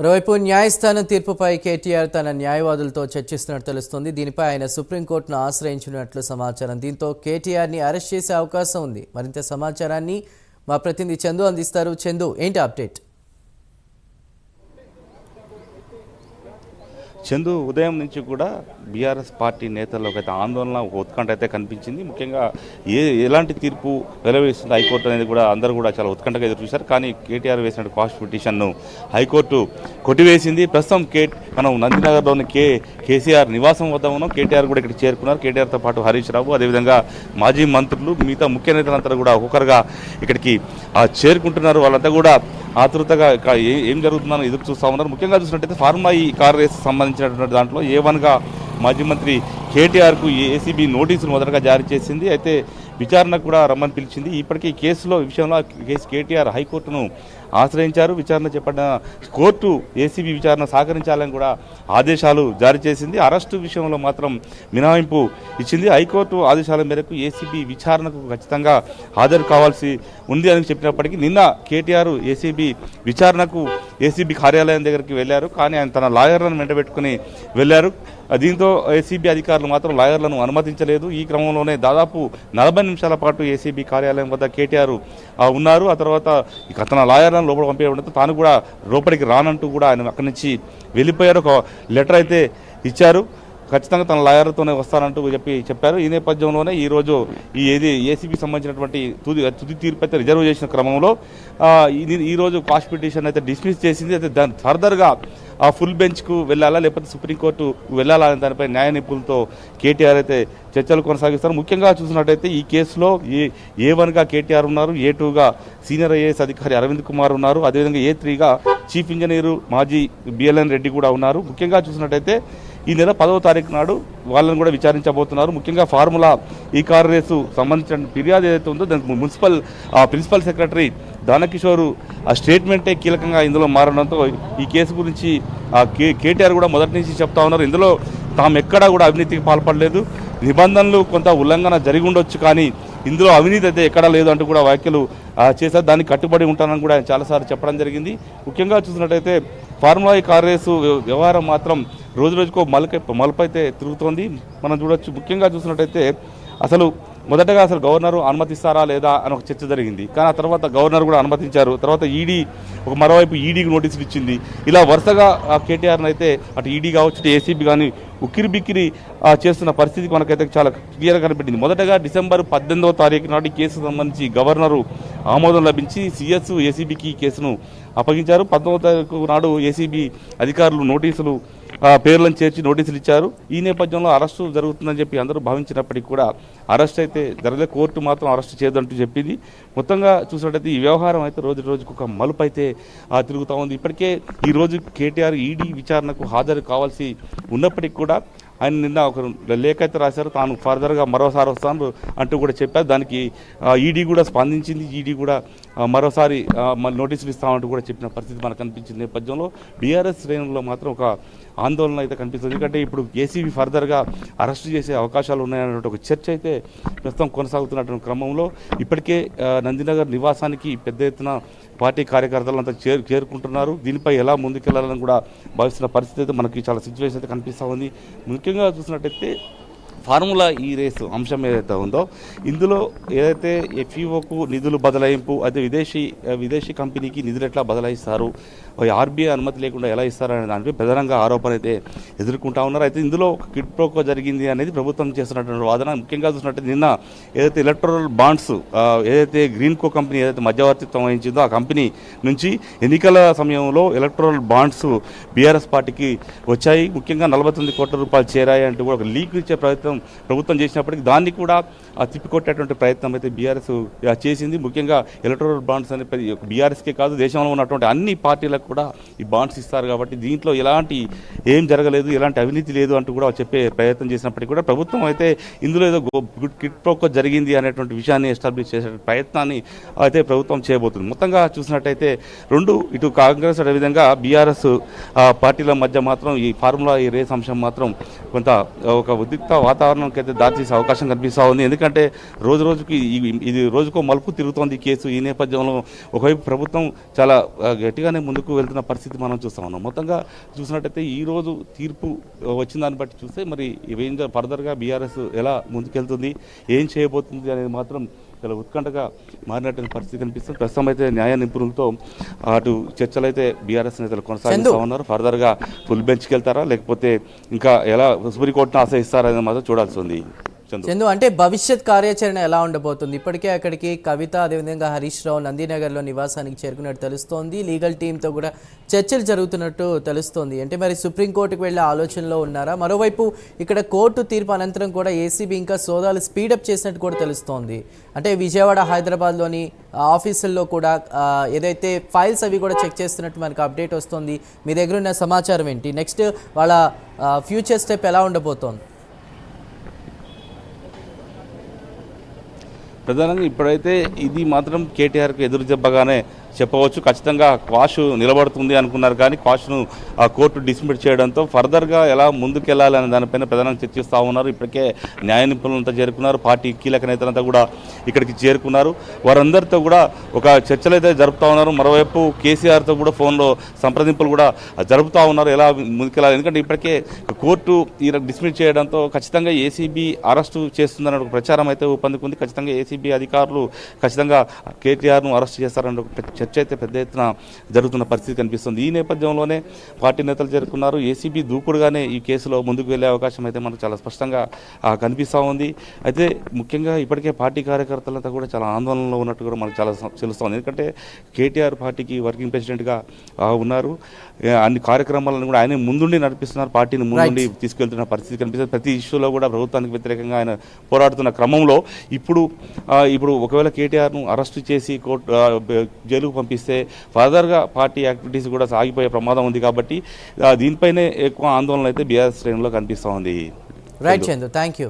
మరోవైపు న్యాయస్థానం తీర్పుపై కేటీఆర్ తన న్యాయవాదులతో చర్చిస్తున్నట్టు తెలుస్తోంది. దీనిపై ఆయన సుప్రీంకోర్టును ఆశ్రయించినట్లు సమాచారం. దీంతో కేటీఆర్ని అరెస్ట్ చేసే అవకాశం ఉంది. మరింత సమాచారాన్ని మా ప్రతినిధి చందు అందిస్తారు. చందు ఏంటి అప్డేట్? చందు ఉదయం నుంచి కూడా బీఆర్ఎస్ పార్టీ నేతల్లో అయితే ఆందోళన ఒక ఉత్కంఠ అయితే కనిపించింది. ముఖ్యంగా ఏ ఎలాంటి తీర్పు వెలవేస్తుంది హైకోర్టు అనేది కూడా అందరూ కూడా చాలా ఉత్కంఠగా ఎదురు చూశారు. కానీ కేటీఆర్ వేసిన కాస్ట్ పిటిషన్ను హైకోర్టు కొట్టివేసింది. ప్రస్తుతం కే మనం నందినగర్లోని కే కేసీఆర్ నివాసం వద్ద ఉన్నాం. కేటీఆర్ కూడా ఇక్కడ చేరుకున్నారు. కేటీఆర్తో పాటు హరీష్ రావు అదేవిధంగా మాజీ మంత్రులు మిగతా ముఖ్య నేతలంతా కూడా ఒక్కొక్కరుగా ఇక్కడికి చేరుకుంటున్నారు. వాళ్ళంతా కూడా ఆతృతగా ఏ- ఏం జరుగుతుందని ఎదురు చూస్తా ఉన్నారు. ముఖ్యంగా చూసినట్టయితే ఫార్మా ఈ కార్ రేస్ సంబంధించినటువంటి దాంట్లో ఏ వన్గా మాజీ మంత్రి కేటీఆర్కు ఏసీబీ నోటీసులు మొదటగా జారీ చేసింది. అయితే విచారణకు కూడా రమ్మని పిలిచింది. ఇప్పటికీ కేసులో విషయంలో కేసు కేటీఆర్ హైకోర్టును ఆశ్రయించారు. విచారణ చేపట్టిన కోర్టు ఏసీబీ విచారణ సహకరించాలని కూడా ఆదేశాలు జారీ చేసింది. అరెస్టు విషయంలో మాత్రం మినహాయింపు ఇచ్చింది. హైకోర్టు ఆదేశాల మేరకు ఏసీబీ విచారణకు ఖచ్చితంగా హాజరు కావాల్సి ఉంది అని చెప్పినప్పటికీ నిన్న కేటీఆర్ ఏసీబీ విచారణకు ఏసీబీ కార్యాలయం దగ్గరికి వెళ్ళారు. కానీ ఆయన తన లాయర్లను వెంటబెట్టుకుని వెళ్ళారు. దీంతో ఏసీబీ అధికారులు మాత్రం లాయర్లను అనుమతించలేదు. ఈ క్రమంలోనే దాదాపు నలభై నిమిషాల పాటు ఏసీబీ కార్యాలయం వద్ద కేటీఆర్ ఆ, ఉన్నారు. ఆ తర్వాత ఇక తన లాయర్లను లోపల పంపించడంతో తాను కూడా లోపలికి రానంటూ కూడా ఆయన అక్కడి నుంచి వెళ్ళిపోయారు. ఒక లెటర్ అయితే ఇచ్చారు. ఖచ్చితంగా తన లాయర్తోనే వస్తానంటూ చెప్పి చెప్పారు. ఈ నేపథ్యంలోనే ఈరోజు ఈ ఏది ఏసీబీ సంబంధించినటువంటి తుది తుది తీర్పు అయితే రిజర్వ్ చేసిన క్రమంలో ఈరోజు కాస్ట్ పిటిషన్ అయితే డిస్మిస్ చేసింది. అయితే దాని ఫర్దర్గా ఆ ఫుల్ బెంచ్కు వెళ్ళాలా లేకపోతే సుప్రీంకోర్టు వెళ్ళాలా అనే దానిపై న్యాయ నిపుణులతో కేటీఆర్ అయితే చర్చలు కొనసాగిస్తారు. ముఖ్యంగా చూసినట్టయితే ఈ కేసులో ఏ ఏ వన్గా కేటీఆర్ ఉన్నారు ఏ టూగా సీనియర్ ఐఏఎస్ అధికారి అరవింద్ కుమార్ ఉన్నారు అదేవిధంగా ఏ త్రీగా చీఫ్ ఇంజనీరు మాజీ బిఎల్ఎన్ రెడ్డి కూడా ఉన్నారు. ముఖ్యంగా చూసినట్టయితే ఈ నెల పదవ తారీఖు నాడు వాళ్ళని కూడా విచారించబోతున్నారు. ముఖ్యంగా ఫార్ములా ఈ కార్ రేసు సంబంధించిన ఫిర్యాదు ఏదైతే ఉందో దానికి మున్సిపల్ ప్రిన్సిపల్ సెక్రటరీ దానకిషోరు ఆ స్టేట్మెంటే కీలకంగా ఇందులో మారడంతో ఈ కేసు గురించి ఆ కే కేటీఆర్ కూడా మొదటి నుంచి చెప్తా ఉన్నారు. ఇందులో తాము ఎక్కడా కూడా అవినీతికి పాల్పడలేదు. నిబంధనలు కొంత ఉల్లంఘన జరిగి ఉండొచ్చు కానీ ఇందులో అవినీతి అయితే ఎక్కడా లేదు అంటూ కూడా వ్యాఖ్యలు చేశారు. దానికి కట్టుబడి ఉంటానని కూడా ఆయన చాలాసార్లు చెప్పడం జరిగింది. ముఖ్యంగా చూసినట్టయితే ఫార్ములా ఈ కార్ రేసు వ్యవహారం మాత్రం రోజు రోజుకో మలక మలుపైతే తిరుగుతోంది. మనం చూడొచ్చు. ముఖ్యంగా చూసినట్టయితే అసలు మొదటగా అసలు గవర్నర్ అనుమతిస్తారా లేదా అని ఒక చర్చ జరిగింది. కానీ ఆ తర్వాత గవర్నర్ కూడా అనుమతించారు. తర్వాత ఈడీ ఒక మరోవైపు ఈడీకి నోటీసులు ఇచ్చింది. ఇలా వరుసగా కేటీఆర్ని అయితే అటు ఈడీ కావచ్చు ఏసీబీ కానీ ఉక్కిరి బిక్కిరి చేస్తున్న పరిస్థితి మనకైతే చాలా క్లియర్గా కనిపెట్టింది. మొదటగా డిసెంబర్ పద్దెనిమిదవ తారీఖు నాటి కేసు సంబంధించి గవర్నరు ఆమోదం లభించి సిఎస్ ఏసీబీకి కేసును అప్పగించారు. పద్దెనిమిదవ తారీఖు నాడు ఏసీబీ అధికారులు నోటీసులు పేర్లను చేర్చి నోటీసులు ఇచ్చారు. ఈ నేపథ్యంలో అరెస్టు జరుగుతుందని చెప్పి అందరూ భావించినప్పటికీ కూడా అరెస్ట్ అయితే జరగలేదు. కోర్టు మాత్రం అరెస్ట్ చేయదంటూ చెప్పింది. మొత్తంగా చూసినట్టయితే ఈ వ్యవహారం అయితే రోజు రోజుకు ఒక మలుపు అయితే తిరుగుతూ ఉంది. ఇప్పటికే ఈరోజు కేటీఆర్ ఈడీ విచారణకు హాజరు కావాల్సి ఉన్నప్పటికీ కూడా ఆయన నిన్న ఒక లేఖ అయితే రాశారు. తాను ఫర్దర్గా మరోసారి వస్తాను అంటూ కూడా చెప్పారు. దానికి ఈడీ కూడా స్పందించింది. ఈడీ కూడా మరోసారి మళ్ళీ నోటీసులు ఇస్తామంటూ కూడా చెప్పిన పరిస్థితి మనకు కనిపించిన నేపథ్యంలో బీఆర్ఎస్ శ్రేణుల్లో మాత్రం ఒక ఆందోళన అయితే కనిపిస్తుంది. ఎందుకంటే ఇప్పుడు ఏసీబీ ఫర్దర్గా అరెస్ట్ చేసే అవకాశాలు ఉన్నాయన్నటువంటి ఒక చర్చ అయితే ప్రస్తుతం కొనసాగుతున్నటువంటి క్రమంలో ఇప్పటికే నందినగర్ నివాసానికి పెద్ద ఎత్తున పార్టీ కార్యకర్తలంతా చేరు చేరుకుంటున్నారు. దీనిపై ఎలా ముందుకెళ్ళాలని కూడా భావిస్తున్న పరిస్థితి అయితే మనకి చాలా సిచ్యువేషన్ అయితే కనిపిస్తూ ఉంది. ముఖ్యంగా చూసినట్టయితే ఫార్ములా ఈ రేసు అంశం ఏదైతే ఉందో ఇందులో ఏదైతే ఎఫ్ఈఓకు నిధులు బదలాయింపు అయితే విదేశీ విదేశీ కంపెనీకి నిధులు ఎట్లా బదలాయిస్తారు ఆర్బీఐ అనుమతి లేకుండా ఎలా ఇస్తారనే దానిపై ప్రధానంగా ఆరోపణ అయితే ఎదుర్కొంటా ఉన్నారు. అయితే ఇందులో ఒక కిట్ ప్రోకో జరిగింది అనేది ప్రభుత్వం చేస్తున్నటువంటి వాదన. ముఖ్యంగా చూసినట్టు నిన్న ఏదైతే ఎలక్ట్రల్ బాండ్స్ ఏదైతే గ్రీన్ కో కంపెనీ ఏదైతే మధ్యవర్తిత్వం వహించిందో ఆ కంపెనీ నుంచి ఎన్నికల సమయంలో ఎలక్ట్రల్ బాండ్స్ బీఆర్ఎస్ పార్టీకి వచ్చాయి. ముఖ్యంగా నలభై తొమ్మిది కోట్ల రూపాయలు చేరాయి అంటూ కూడా ఒక లీక్ ఇచ్చే ప్రయత్నం ప్రభుత్వం చేసినప్పటికీ దాన్ని కూడా తిప్పికొట్టేటువంటి ప్రయత్నం అయితే బీఆర్ఎస్ చేసింది. ముఖ్యంగా ఎలక్ట్రల్ బాండ్స్ అనే బీఆర్ఎస్కే కాదు దేశంలో ఉన్నటువంటి అన్ని పార్టీలకు కూడా ఈ బాండ్స్ ఇస్తారు కాబట్టి దీంట్లో ఎలాంటి ఏం జరగలేదు. ఎలాంటి అవినీతి లేదు అంటూ కూడా చెప్పే ప్రయత్నం చేసినప్పటికీ కూడా ప్రభుత్వం అయితే ఇందులో ఏదో గుడ్ కిట్ ప్రోకో జరిగింది అనేటువంటి విషయాన్ని ఎస్టాబ్లిష్ చేసే ప్రయత్నాన్ని అయితే ప్రభుత్వం చేయబోతుంది. మొత్తంగా చూసినట్టయితే రెండు ఇటు కాంగ్రెస్ అదేవిధంగా బీఆర్ఎస్ పార్టీల మధ్య మాత్రం ఈ ఫార్ములా ఈ రేస్ అంశం మాత్రం కొంత ఒక ఉద్రిక్త వాతావరణంకి అయితే దాచేసే అవకాశం కనిపిస్తూ ఉంది. ఎందుకంటే రోజు రోజుకి ఇది రోజుకో మలుపు తిరుగుతోంది ఈ కేసు. ఈ నేపథ్యంలో ఒకవైపు ప్రభుత్వం చాలా గట్టిగానే ముందుకు వెళ్తున్న పరిస్థితి మనం చూస్తా ఉన్నాం. మొత్తంగా చూసినట్టయితే ఈ రోజు తీర్పు వచ్చిన దాన్ని బట్టి చూస్తే మరి ఇవేం జ- ఫర్దర్గా బీఆర్ఎస్ ఎలా ముందుకెళ్తుంది ఏం చేయబోతుంది అనేది మాత్రం చాలా ఉత్కంఠగా మారినటువంటి పరిస్థితి కనిపిస్తుంది. ప్రస్తుతం అయితే న్యాయ నిపుణులతో అటు చర్చలు అయితే బీఆర్ఎస్ నేతలు కొనసాగిస్తూ ఉన్నారు. ఫర్దర్గా ఫుల్ బెంచ్కి వెళ్తారా? లేకపోతే ఇంకా ఎలా సుప్రీంకోర్టును ఆశ్రయిస్తారా అనేది మాత్రం చూడాల్సి ఉంది. చందు. అంటే భవిష్యత్ కార్యాచరణ ఎలా ఉండబోతుంది? ఇప్పటికే అక్కడికి కవిత అదేవిధంగా హరీష్ రావు నందినగర్లో నివాసానికి చేరుకున్నట్టు తెలుస్తోంది. లీగల్ టీంతో కూడా చర్చలు జరుగుతున్నట్టు తెలుస్తోంది. అంటే మరి సుప్రీంకోర్టుకు వెళ్ళే ఆలోచనలో ఉన్నారా? మరోవైపు ఇక్కడ కోర్టు తీర్పు అనంతరం కూడా ఏసీబీ ఇంకా సోదాలు స్పీడప్ చేసినట్టు కూడా తెలుస్తోంది. అంటే విజయవాడ హైదరాబాద్లోని ఆఫీసుల్లో కూడా ఏదైతే ఫైల్స్ అవి కూడా చెక్ చేస్తున్నట్టు మనకు అప్డేట్ వస్తుంది. మీ దగ్గర ఉన్న సమాచారం ఏంటి? నెక్స్ట్ వాళ్ళ ఫ్యూచర్ స్టెప్ ఎలా ఉండబోతోంది? ప్రధానంగా ఇప్పుడైతే ఇది మాత్రం కేటీఆర్కు ఎదురు దెబ్బగానే చెప్పవచ్చు. ఖచ్చితంగా క్వాష్ నిలబడుతుంది అనుకున్నారు కానీ క్వాష్ను ఆ కోర్టు డిస్మిట్ చేయడంతో ఫర్దర్గా ఎలా ముందుకెళ్ళాలి అనే దానిపైన ప్రధానంగా చర్చిస్తూ ఉన్నారు. ఇప్పటికే న్యాయ నిపుణులంతా చేరుకున్నారు. పార్టీ కీలక నేతలంతా కూడా ఇక్కడికి చేరుకున్నారు. వారందరితో కూడా ఒక చర్చలు అయితే జరుపుతూ ఉన్నారు. మరోవైపు కేసీఆర్తో కూడా ఫోన్లో సంప్రదింపులు కూడా జరుపుతూ ఉన్నారు. ఎలా ముందుకెళ్ళాలి? ఎందుకంటే ఇప్పటికే కోర్టు ఈ డిస్మిట్ చేయడంతో ఖచ్చితంగా ఏసీబీ అరెస్టు చేస్తుందన్న ఒక ప్రచారం అయితే ఊపందుకుంది. ఖచ్చితంగా ఏసీబీ అధికారులు ఖచ్చితంగా కేటీఆర్ను అరెస్ట్ చేస్తారని ఒక చర్చ అయితే పెద్ద ఎత్తున జరుగుతున్న పరిస్థితి కనిపిస్తుంది. ఈ నేపథ్యంలోనే పార్టీ నేతలు చేరుకున్నారు. ఏసీబీ దూకుడుగానే ఈ కేసులో ముందుకు వెళ్ళే అవకాశం అయితే మనకు చాలా స్పష్టంగా కనిపిస్తూ ఉంది. అయితే ముఖ్యంగా ఇప్పటికే పార్టీ కార్యకర్తలంతా కూడా చాలా ఆందోళనలో ఉన్నట్టు కూడా మనకు చాలా తెలుస్తోంది. ఎందుకంటే కేటీఆర్ పార్టీకి వర్కింగ్ ప్రెసిడెంట్గా ఉన్నారు. అన్ని కార్యక్రమాలను కూడా ఆయన ముందుండి నడిపిస్తున్నారు. పార్టీని ముందుండి తీసుకెళ్తున్న పరిస్థితి కనిపిస్తుంది. ప్రతి ఇష్యూలో కూడా ప్రభుత్వానికి వ్యతిరేకంగా ఆయన పోరాడుతున్న క్రమంలో ఇప్పుడు ఇప్పుడు ఒకవేళ కేటీఆర్ను అరెస్ట్ చేసి కోర్టు ఆ, బ- పంపిస్తే ఫర్దర్గా పార్టీ యాక్టివిటీస్ కూడా సాగిపోయే ప్రమాదం ఉంది కాబట్టి దీనిపైనే ఎక్కువ ఆందోళన అయితే బీఆర్ శ్రేణిలో కనిపిస్తూ ఉంది. Right Chandu thank you